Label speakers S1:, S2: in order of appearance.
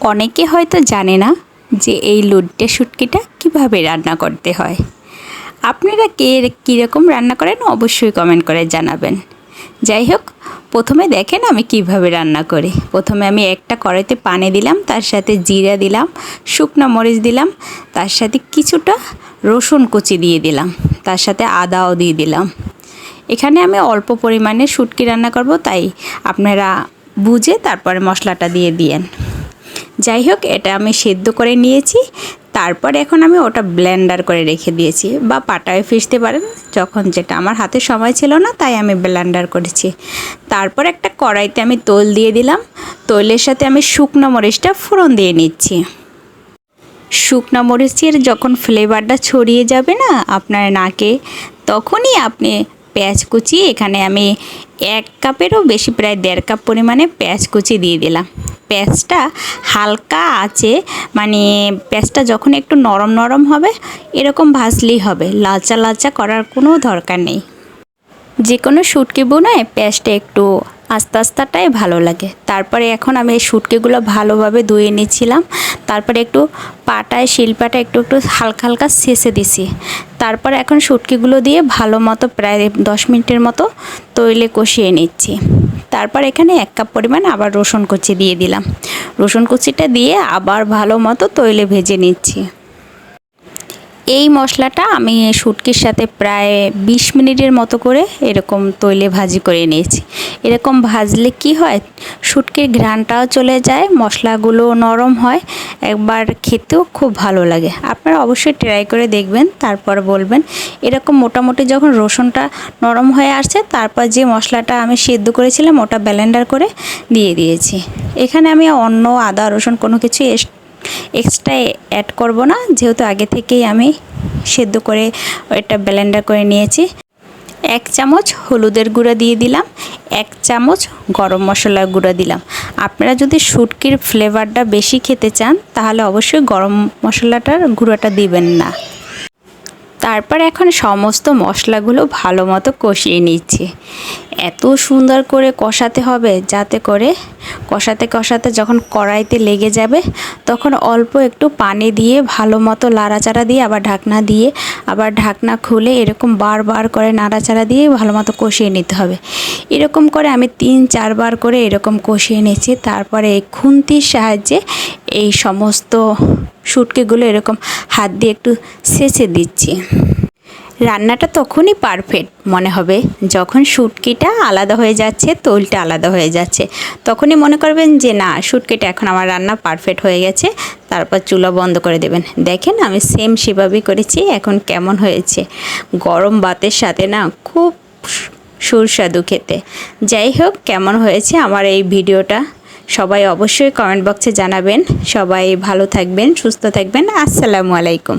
S1: অনেকে হয়তো জানে না যে এই লুড্ডে শুটকিটা কীভাবে রান্না করতে হয়। আপনারা কে কীরকম রান্না করেন অবশ্যই কমেন্ট করে জানাবেন। যাই হোক, প্রথমে দেখেন আমি কীভাবে রান্না করি। প্রথমে আমি একটা কড়াইতে পানি দিলাম, তার সাথে জিরা দিলাম, শুকনো মরিচ দিলাম, তার সাথে কিছুটা রসুন কুচি দিয়ে দিলাম, তার সাথে আদাও দিয়ে দিলাম। এখানে আমি অল্প পরিমাণে শুটকি রান্না করব, তাই আপনারা বুঝে তারপরে মশলাটা দিয়ে দিয়েন। যাই হোক, এটা আমি সেদ্ধ করে নিয়েছি। তারপর এখন আমি ওটা ব্লেন্ডার করে রেখে দিয়েছি বা পাটায় ফিসতে পারেন, যখন যেটা আমার হাতে সময় ছিল না, তাই আমি ব্লেন্ডার করেছি। তারপর একটা কড়াইতে আমি তোল দিয়ে দিলাম। তৈলের সাথে আমি শুকনো মরিচটা ফোড়ন দিয়ে নিচ্ছি। শুকনো মরিচের যখন ফ্লেভারটা ছড়িয়ে যাবে না আপনার নাকে, তখনই আপনি পেঁয়াজ কুচি এখানে আমি এক কাপেরও বেশি, প্রায় দেড় কাপ পরিমাণে পেঁয়াজ কুচি দিয়ে দিলাম। পেঁয়াজটা হালকা আছে মানে পেঁয়াজটা যখন একটু নরম নরম হবে, এরকম ভাজলেই হবে। লালচা লালচা করার কোনো দরকার নেই। যে কোনো শুটকি বোনায় পেঁয়াজটা একটু আস্তে আস্তাটাই ভালো লাগে। তারপরে এখন আমি এই শুটকিগুলো ভালোভাবে ধুয়ে নিচ্ছিলাম। তারপরে একটু পাটায় শিলপাটা একটু একটু হালকা হালকা শেষে দিছি। তারপরে এখন শুটকিগুলো দিয়ে ভালো মতো প্রায় দশ মিনিটের মতো তৈলে কষিয়ে নিচ্ছি। তারপর এখানে এক কাপ পরিমাণ আবার রসুন কুচি দিয়ে দিলাম। রসুন কুচিটা দিয়ে আবার ভালো মতো তৈলে ভেজে নিচ্ছি। এই মশলাটা আমি শুটকির সাথে প্রায় বিশ মিনিটের মতো করে এরকম তৈলে ভাজি করে নিয়েছি। এরকম ভাজলে কি হয়? শুটকির ঘ্রাণটাও চলে যায়, মশলাগুলো নরম হয়, একবার খেতেও খুব ভালো লাগে। আপনারা অবশ্যই ট্রাই করে দেখবেন, তারপর বলবেন। এরকম মোটামুটি যখন রসুনটা নরম হয়ে আসছে, তারপর যে মশলাটা আমি সেদ্ধ করেছিলাম, ওটা ব্লেন্ডার করে দিয়ে দিয়েছি। এখানে আমি অন্য আদা, রসুন কোনো কিছু এক্সট্রা অ্যাড করব না। যেহেতু আগে থেকেই আমি সেদ্ধ করে এটা ব্লেন্ডার করে নিয়েছি। এক চামচ হলুদের গুঁড়া দিয়ে দিলাম। এক চামচ গরম মশলার গুঁড়া দিলাম। আপনারা যদি শুটকির ফ্লেভারটা বেশি খেতে চান, তাহলে অবশ্যই গরম মশলাটার গুঁড়োটা দিবেন না। তারপর এখন সমস্ত মশলাগুলো ভালো মতো কষিয়ে নিচ্ছি। এত সুন্দর করে কষাতে হবে যাতে করে কষাতে কষাতে যখন কড়াইতে লেগে যাবে, তখন অল্প একটু পানি দিয়ে ভালো মতো লাড়াচাড়া দিয়ে, আবার ঢাকনা দিয়ে, আবার ঢাকনা খুলে এরকম বারবার করে নাড়াচাড়া দিয়ে ভালো মতো কষিয়ে নিতে হবে। এরকম করে আমি তিন চারবার করে এরকম কষিয়ে নিয়েছি। তারপরে এই খুন্তির সাহায্যে এই সমস্ত শুটকিগুলো এরকম হাত দিয়ে একটু সেচে দিচ্ছি। রান্নাটা তখনই পারফেক্ট মনে হবে। যখন শুটকিটা আলাদা হয়ে যাচ্ছে, তৈলটা আলাদা হয়ে যাচ্ছে। তখনই মনে করবেন যে, না, শুটকিটা এখন আমার রান্না পারফেক্ট হয়ে গেছে। তারপর চুলা বন্ধ করে দেবেন। দেখেন, আমি সেম সেভাবেই করেছি, এখন কেমন হয়েছে। গরম ভাতের সাথে না খুব সুস্বাদু খেতে। যাই হোক, কেমন হয়েছে আমার এই ভিডিওটা? সবাই অবশ্যই কমেন্ট বক্সে জানাবেন। সবাই ভালো থাকবেন, সুস্থ থাকবেন। আসসালামু আলাইকুম।